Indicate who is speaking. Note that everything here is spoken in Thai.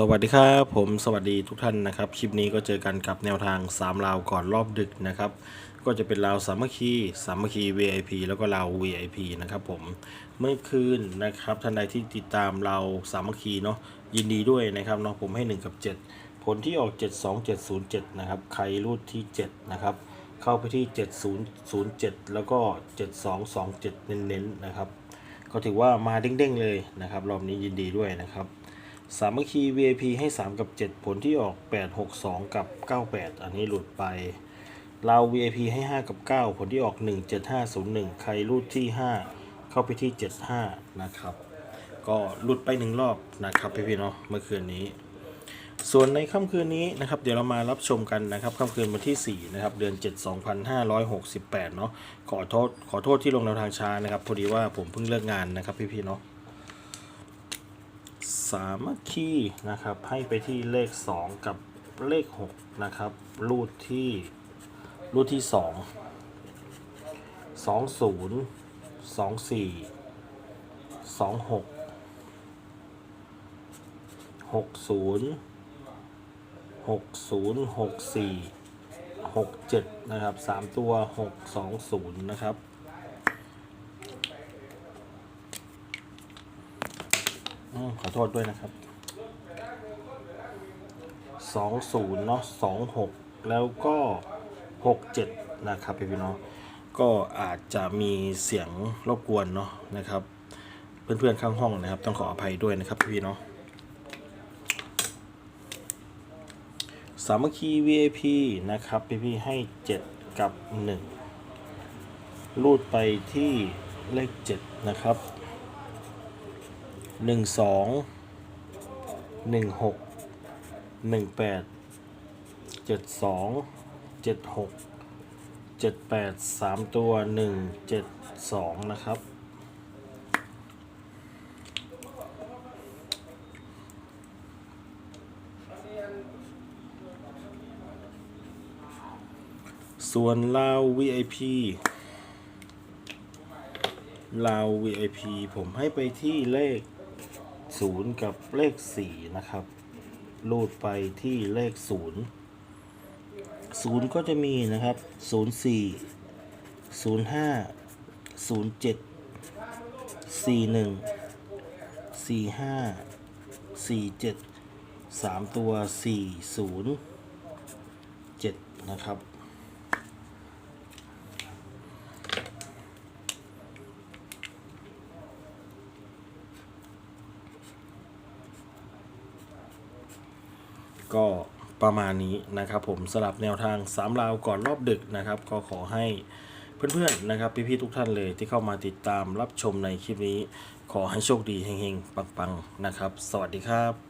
Speaker 1: สวัสดีครับผมสวัสดีทุกท่านนะครับคลิปนี้ก็เจอกันกับแนวทาง 3 ราวก่อนรอบดึกนะครับก็จะเป็นราวสามัคคีสามัคคี VIP แล้วก็ราว VIP นะครับผมเมื่อคืนนะครับท่านใดที่ติดตามเราสามัคคีเนาะยินดีด้วยนะครับเนาะผมให้ 1 กับ 7 ผลที่ออก 72707 นะครับใครรูดที่ 7 นะครับ เข้าไปที่ 7007 แล้วก็ 7227 เน้นๆนะครับก็ถือว่ามาเด้งๆเลยนะครับรอบนี้ยินดีด้วยนะครับ สามัคคี VIP ให้ 3 กับ 7 ผลที่ออก 8 6 2 กับ 98 อันนี้หลุดไป เรา VIP ให้ 5 กับ 9 ผลที่ออก 1 7 5 0 1 ใครรูดที่ 5 เข้าไปที่ 75 นะครับ ก็หลุดไปหนึ่งรอบนะครับพี่ๆเนาะเมื่อคืนนี้ ส่วนในค่ำคืนนี้นะครับ เดี๋ยวเรามารับชมกันนะครับค่ำคืนวันที่ 4 นะครับ เดือน 7 2568 เนาะขอโทษขอโทษที่ลงแนวทางช้านะครับพอดีว่าผมเพิ่งเลิกงานนะครับพี่ๆเนาะ สามัคคีนะครับ ให้ไปที่เลข 2 กับเลข 6 นะครับ รูดที่รูดที่ 2 20 24 26 60 60 64 67 นะครับ 3 ตัว 620 นะครับ อืม ขอโทษด้วยนะครับสองศูนย์เนาะสองหกแล้วก็หกเจ็ดนะครับพี่พี่เนาะก็อาจจะมีเสียงรบกวนเนาะนะครับ เพื่อนๆข้างห้องนะครับ ต้องขออภัยด้วยนะครับพี่พี่เนาะสามัคคี VIP นะครับพี่พี่ให้เจ็ดกับหนึ่งรูดไปที่เลขเจ็ดนะครับ หนึ่งสองหนึ่งหกหนึ่งแปดเจ็ดสองเจ็ดหกเจ็ดแปดสามตัวหนึ่งเจ็ดสองนะครับ ส่วนลาว VIP ลาว VIP ผมให้ไปที่เลข 0 กับเลข 4 นะครับ รูดไปที่เลข 0 0 ก็จะมีนะครับ 04 05 07 41 45 47 3 ตัว 40 7 นะครับ ก็ประมาณนี้นะครับผมสลับแนวทางสามราวก่อนรอบดึกนะครับ ก็ขอให้เพื่อนๆนะครับพี่ๆทุกท่านเลยที่เข้ามาติดตามรับชมในคลิปนี้ ขอให้โชคดีเฮงๆ ปังๆนะครับ สวัสดีครับ